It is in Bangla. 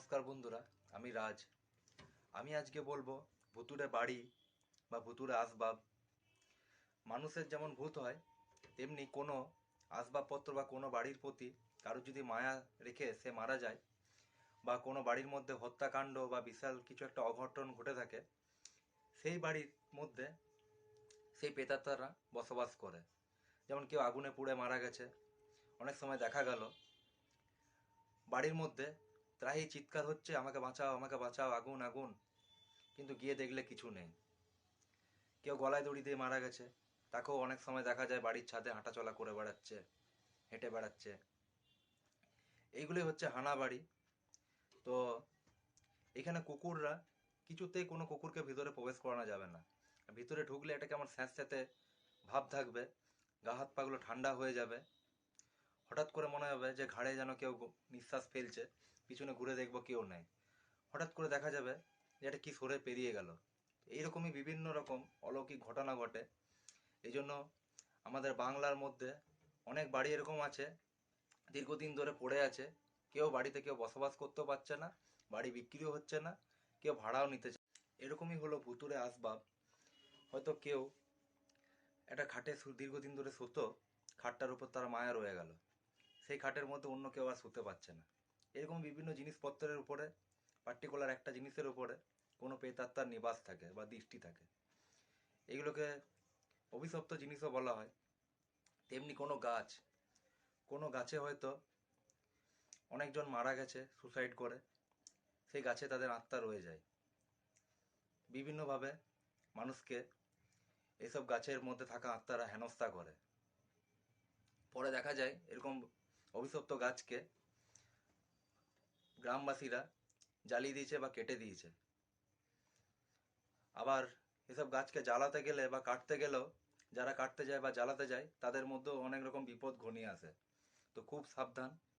নমস্কার বন্ধুরা, আমি রাজ। আমি আজকে বলব ভুতুরে বাড়ি বা ভুতুরে আসবাব। মানুষের যেমন ভূত হয়, তেমনি কোনো আসবাবপত্র বা কোনো বাড়ির প্রতি কারোর যদি মায়া রেখে সে মারা যায় বা কোনো বাড়ির মধ্যে হত্যাকাণ্ড বা বিশাল কিছু একটা অঘটন ঘটে থাকে, সেই বাড়ির মধ্যে সেই প্রেতাত্মারা বসবাস করে। যেমন কেউ আগুনে পুড়ে মারা গেছে, অনেক সময় দেখা গেল, বাড়ির মধ্যে ত্রাহি চিৎকার হচ্ছে, আমাকে বাঁচাও আমাকে বাঁচাও, আগুন আগুন। কিন্তু গিয়ে দেখলে কিছু নেই। কেউ গলায় দড়ি দিয়ে মারা গেছে। তাকেও অনেক সময় দেখা যায় বাড়ির ছাদে হাঁটাচলা করে বেড়াচ্ছে, হেঁটে বেড়াচ্ছে। এইগুলোই হচ্ছে হানা বাড়ি। তো এখানে কুকুররা কিছুতেই কোনো কুকুরকে ভিতরে প্রবেশ করানো যাবে না। ভিতরে ঢুকলে এটা কেমন স্যাঁতস্যাঁতে ভাব থাকবে, গা হাত পাগুলো ঠান্ডা হয়ে যাবে। হঠাৎ করে মনে হবে যে ঘাড়ে যেন কেউ নিঃশ্বাস ফেলছে, পিছনে ঘুরে দেখব কেউ নেই। হঠাৎ করে দেখা যাবে যে এটা কি সরে পেরিয়ে গেল। এইরকমই বিভিন্ন রকম অলৌকিক ঘটনা ঘটে। এই জন্য আমাদের বাংলার মধ্যে অনেক বাড়ি এরকম আছে, দীর্ঘদিন ধরে পড়ে আছে। কেউ বাড়িতে কেউ বসবাস করতেও পারছে না, বাড়ি বিক্রিও হচ্ছে না, কেউ ভাড়াও নিতে এরকমই হলো ভুতুরে আসবাব। হয়তো কেউ একটা খাটে দীর্ঘদিন ধরে শুতো খাটটার উপর তার মায়া রয়ে গেল। সেই খাটের মধ্যে অন্য কেউ আর শুতে পারছে না। এরকম বিভিন্ন জিনিসপত্রের উপরে পার্টিকুলার একটা জিনিসের উপরে কোনো প্রেতাত্মার নিবাস থাকে বা দৃষ্টি থাকে। এগুলোকে অভিশপ্ত জিনিসও বলা হয়। তেমনি কোনো গাছ, কোনো গাছে হয়তো অনেকজন মারা গেছে সুসাইড করে, সেই গাছে তাদের আত্মা রয়ে যায়। বিভিন্নভাবে মানুষকে এসব গাছের মধ্যে থাকা আত্মারা হেনস্থা করে। পরে দেখা যায় এরকম অভিশপ্ত গাছকে গ্রামবাসীরা জ্বালিয়ে দিয়েছে বা কেটে দিয়েছে। আবার এসব গাছকে জ্বালাতে গেলে বা কাটতে গেলেও, যারা কাটতে যায় বা জ্বালাতে যায়, তাদের মধ্যেও অনেক রকম বিপদ ঘনিয়ে আসে। তো খুব সাবধান।